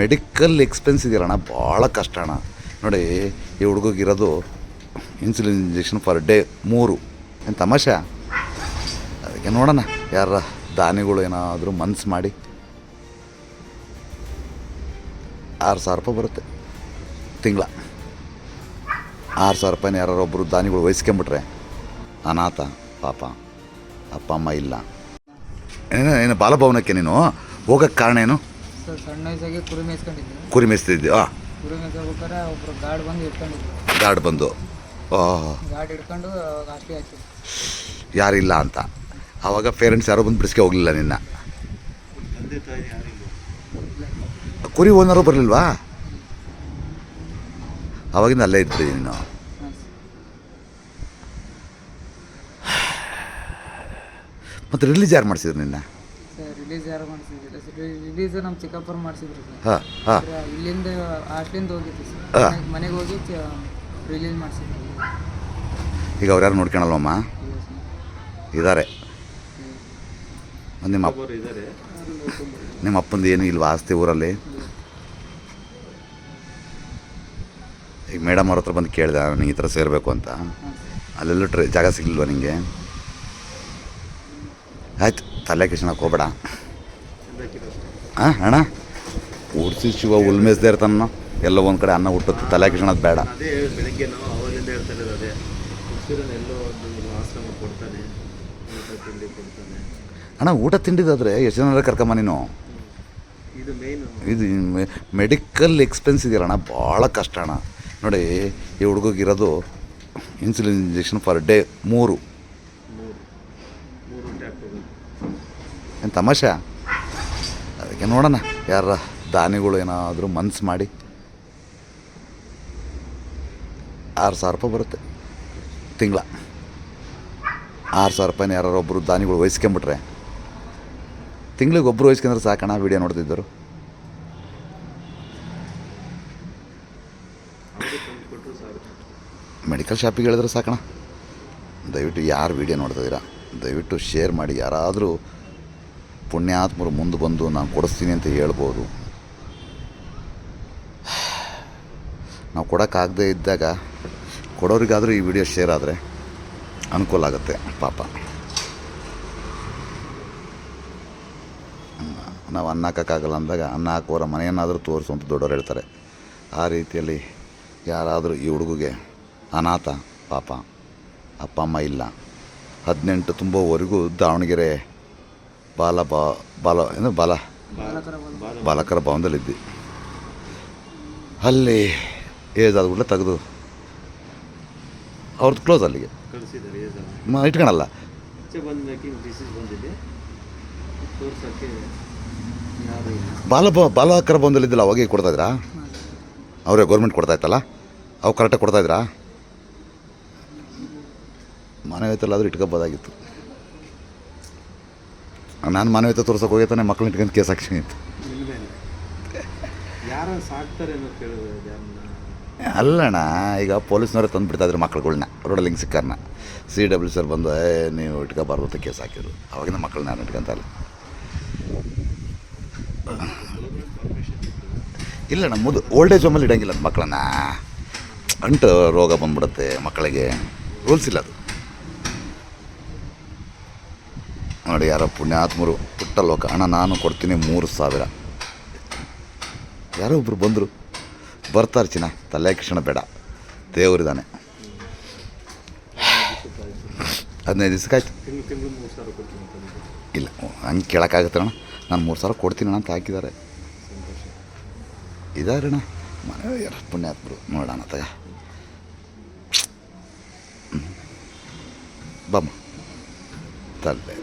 Medical expense ಇದೆಯಲ್ಲಣ್ಣ ಭಾಳ ಕಷ್ಟ ಅಣ್ಣ. ನೋಡಿ, ಈ ಹುಡುಗಿರೋದು ಇನ್ಸುಲಿನ್ ಇಂಜೆಕ್ಷನ್ ಪರ್ ಡೇ ಮೂರು. ಏನು ತಮಾಷೆ? ಅದಕ್ಕೆ ನೋಡೋಣ, ಯಾರ ದಾನಿಗಳು ಏನಾದರೂ ಮನ್ಸು ಮಾಡಿ. ಆರು ಸಾವಿರ ರೂಪಾಯಿ ಬರುತ್ತೆ. ತಿಂಗಳ. ಆರು ಸಾವಿರ ರೂಪಾಯಿನ ಯಾರು ಒಬ್ಬರು ದಾನಿಗಳು ವಹಿಸ್ಕೊಂಬಿಟ್ರೆ, ಅನಾಥ, ಪಾಪ, ಅಪ್ಪ, ಅಮ್ಮ ಇಲ್ಲ. ಏನು ಏನು ಬಾಲಭವನಕ್ಕೆ ನೀನು? ಹೋಗೋಕ್ಕೆ ಕಾರಣ ಏನು? ಸರ್ ಸಣ್ಣ ವಯಸ್ಸಾಗಿ ಕುರಿ ಮೇಯ್ಸ್ಕೊಂಡಿದ್ದೆ. ಕುರಿ ಮೇಯಿಸ್ತಿದ್ದೆ ಆ. ಕುರಿ ಮೇಯ್ಸ್ಬೇಕಾರೆ ಒಬ್ರು ಗಾರ್ಡ್ ಬಂದು ಇಟ್ಕೊಂಡಿದ್ರು ಗಾರ್ಡ್ ಬಂದು ಗಾರ್ಡ್ ಹಿಡ್ಕೊಂಡು ಹಾಕಿ ಹಾಕಿ ಯಾರಿಲ್ಲ ಅಂತ. ಆವಾಗ ಪೇರೆಂಟ್ಸ್ ಯಾರೋ ಬಂದು ಬಿಡಿಸ್ಕೆ ಹೋಗಲಿಲ್ಲ ನಿನ್ನ. ಕುರಿ ಓನರು ಬರಲಿಲ್ವಾ? ಅವಾಗಿಂದ ಅಲ್ಲೇ ಇರ್ತೀವಿ ನೀನು. ಮತ್ತು ರಿಲೀಸ್ ಯಾರು ಮಾಡಿಸಿದ್ರು ನಿನ್ನ? ಯಾರು ಮಾಡಿಸಿದ್ದಿಲ್ಲ ಸರ್? ರಿಲೀಸ್ ನಮ್ಮ ಚಿಕ್ಕಪ್ಪರು ಮಾಡಿಸಿದ್ರು ಹಾಂ ಹಾಂ. ಇಲ್ಲಿಂದ ಹಾಸ್ಟ್ಲಿಂದ ಹೋಗಿತ್ತು ಸರ್. ಮನೆಗೆ ಹೋಗಿ ರಿಲೀಸ್ ಮಾಡಿಸಿದ್ರು. ಈಗ ಅವ್ರು ಯಾರು ನೋಡ್ಕೊಳಲ್ವಮ್ಮ? ಇದ್ದಾರೆ ನಿಮ್ಮ ಅಪ್ಪ ನಿಮ್ಮ ಅಪ್ಪಂದು ಏನು ಇಲ್ವಾ ಆಸ್ತಿ ಊರಲ್ಲಿ? ಈಗ ಮೇಡಮ್ ಅವ್ರ ಹತ್ರ ಬಂದು ಕೇಳಿದೆ ನನಗೆ ಈ ಥರ ಸೇರಬೇಕು ಅಂತ. ಅಲ್ಲೆಲ್ಲೂ ಟ್ರೈ ಜಾಗ ಸಿಗಲಿಲ್ವ ನಿಮಗೆ ಆಯ್ತು ತಲೆ ಕಿಶನಕ್ಕೆ ಹೋಗ್ಬೇಡ. ಹಾಂ ಅಣ್ಣ? ಶಿವ ಉಲ್ಮೇಸ್ದೇ ಇರ್ತಾನ ಎಲ್ಲ ಒಂದು ಕಡೆ ಅನ್ನ ಹುಟ್ಟುತ್ತೆ ತಲೆ ಕಿಶನದು ಬೇಡ. ಅದೇ ಬೆಳಗ್ಗೆ ನಾವು ಅವಾಗಲಿಂದ ಹೇಳ್ತಾ ಅದೇ. ಹುಡುಗರನ್ನ ಎಲ್ಲೋ ಒಂದು ಆಶ್ರಮ ಕೊಡ್ತಾನೆ ಊಟ ತಿಂಡಿ ಕೊಡ್ತಾನೆ. ಅಣ್ಣ ಊಟ ತಿಂಡಿದಾದ್ರೆ ಎಷ್ಟು ಜನರ ಕರ್ಕಮ್ಮ ನೀನು? ಇದು ಮೆಡಿಕಲ್ ಎಕ್ಸ್ಪೆನ್ಸ್ ಇದೆಯಲ್ಲಣ್ಣ ಭಾಳ ಕಷ್ಟ ಅಣ್ಣ. ನೋಡಿ ಈ ಹುಡುಗಿರೋದು ಇನ್ಸುಲಿನ್ ಇಂಜೆಕ್ಷನ್ ಪರ್ ಡೇ ಮೂರು. ಏನು ತಮಾಷೆ? ಅದಕ್ಕೆ ನೋಡೋಣ. ಯಾರ ದಾನಿಗಳು ಏನಾದರೂ ಮನ್ಸು ಮಾಡಿ ಆರು ಸಾವಿರ ರೂಪಾಯಿ ಬರುತ್ತೆ. ತಿಂಗಳ. ಆರು ಸಾವಿರ ರೂಪಾಯಿನ ಯಾರು ಒಬ್ಬರು ದಾನಿಗಳು ವಹಿಸ್ಕೊಂಬಿಟ್ರೆ. ತಿಂಗಳಿಗೆ ಒಬ್ಬರು ವಹಿಸ್ಕೊಂಡ್ರೆ ಸಾಕಣ ವಿಡಿಯೋ ನೋಡ್ತಿದ್ದರು. ಮೆಡಿಕಲ್ ಶಾಪಿಗೆ ಹೇಳಿದ್ರೆ ಸಾಕಣ. ದಯವಿಟ್ಟು ಯಾರು ವಿಡಿಯೋ ನೋಡ್ತಿದ್ದೀರಾ ದಯವಿಟ್ಟು ಶೇರ್ ಮಾಡಿ. ಯಾರಾದರೂ ಪುಣ್ಯಾತ್ಮರು ಮುಂದೆ ಬಂದು ನಾನು ಕೊಡಿಸ್ತೀನಿ ಅಂತ ಹೇಳ್ಬೋದು. ನಾವು ಕೊಡೋಕ್ಕಾಗದೇ ಇದ್ದಾಗ ಕೊಡೋರಿಗಾದರೂ ಈ ವಿಡಿಯೋ ಶೇರ್ ಆದರೆ ಅನುಕೂಲ ಆಗುತ್ತೆ, ಪಾಪ. ನಾವು ಅನ್ನ ಹಾಕೋಕ್ಕಾಗಲ್ಲ ಅಂದಾಗ ಅನ್ನ ಹಾಕೋರ ಮನೆಯನ್ನಾದರೂ ತೋರಿಸು ಅಂತ ದೊಡ್ಡವ್ರು ಹೇಳ್ತಾರೆ. ಆ ರೀತಿಯಲ್ಲಿ ಯಾರಾದರೂ ಈ ಹುಡುಗಿಗೆ ಅನಾಥ, ಪಾಪ, ಅಪ್ಪ, ಅಮ್ಮ ಇಲ್ಲ. ಹದಿನೆಂಟು ತುಂಬೋವರೆಗೂ ದಾವಣಗೆರೆ ಬಾಲ ಬಾ ಬಾಲ ಏನು ಬಾಲ? ಬಾಲಕರ ಭವನದಲ್ಲಿದ್ದೆ. ಅಲ್ಲಿ ಏಜ್ ಕೂಡ ತೆಗೆದು ಅವ್ರದ್ದು ಕ್ಲೋಸ್ ಅಲ್ಲಿಗೆ. ಮ ಇಟ್ಕೊಳಲ್ಲ. ಬಾಲ ಬಾಲಕರ ಭವನದಲ್ಲಿದ್ದಿಲ್ಲ ಅವಾಗೆ ಕೊಡ್ತಾಯಿದ್ರಾ ಅವರೇ ಗೌರ್ಮೆಂಟ್ ಕೊಡ್ತಾಯಿತ್ತಲ್ಲ ಅವು ಕರೆಕ್ಟಾಗಿ ಕೊಡ್ತಾಯಿದ್ರಾ ಆದರೂ ಇಟ್ಕೋಬೋದಾಗಿತ್ತು. ನಾನು ಮಾನವೀಯತೆ ತೋರ್ಸೋಕೆ ಹೋಗೈತಾನೆ ಮಕ್ಕಳು ಇಟ್ಕೊಂಡು ಕೇಸ್ ಹಾಕ್ತೀನಿ ಅಂತ. ಅಲ್ಲಣ್ಣ ಈಗ ಪೊಲೀಸ್ನವರೇ ತಂದು ಬಿಡ್ತಾಯಿದ್ರು ಮಕ್ಳುಗಳ್ನ ರೋಡಲ್ಲಿ ಹಿಂಗೆ ಸಿಕ್ಕಾರನ್ನ ಸಿ ಡಬ್ಲ್ಯೂ ಸರ್ ಬಂದು ನೀವು ಇಟ್ಕೋಬಾರ್ದು ಅಂತ ಕೇಸ್ ಹಾಕಿದ್ರು. ಅವಾಗಿಂದ ಮಕ್ಕಳನ್ನ ನಾನು ಇಟ್ಕೊಂತಲ್ಲ ನಮ್ಮ ಮುದು ಓಲ್ಡ್ ಏಜ್ ಹೋಮಲ್ಲಿ ಇಡಂಗಿಲ್ಲ ಮಕ್ಕಳನ್ನ ಅಂಟು ರೋಗ ಬಂದ್ಬಿಡುತ್ತೆ ಮಕ್ಕಳಿಗೆ. ರೂಲ್ಸ್ ಇಲ್ಲ ಅದು. ನೋಡಿ ಯಾರೋ ಪುಣ್ಯಾತ್ಮರು, ಪುಟ್ಟ ಲೋಕ. ಹಣ ನಾನು ಕೊಡ್ತೀನಿ ಮೂರು ಸಾವಿರ. ಯಾರೋ ಒಬ್ಬರು ಬಂದರು. ಬರ್ತಾರೆ ಚಿನ್ನ, ತಲೆ ಕ್ಷಣ ಬೇಡ. ದೇವರಿದ್ದಾನೆ. ಹದಿನೈದು ದಿವ್ಸಕ್ಕೆ ಆಯ್ತು. ತಿಂಗಳು ತಿಂಗಳು ಮೂರು ಸಾವಿರ ಕೊಡ್ತೀನಿ ಅಂತಂದು ಇಲ್ಲ, ಹಂಗೆ ಕೇಳೋಕ್ಕಾಗುತ್ತೆ ಅಣ್ಣ ನಾನು ಮೂರು ಸಾವಿರ ಕೊಡ್ತೀನಿ ಅಣ್ಣ ಅಂತ ಹಾಕಿದ್ದಾರೆ. ಇದಾರೆ ಇದಾರಣ್ಣ ಮನೆ ಯಾರು ಪುಣ್ಯಾತ್ಮರು. ನೋಡೋಣ ತಗ. ಬಮ್ಮ. ತಲೆ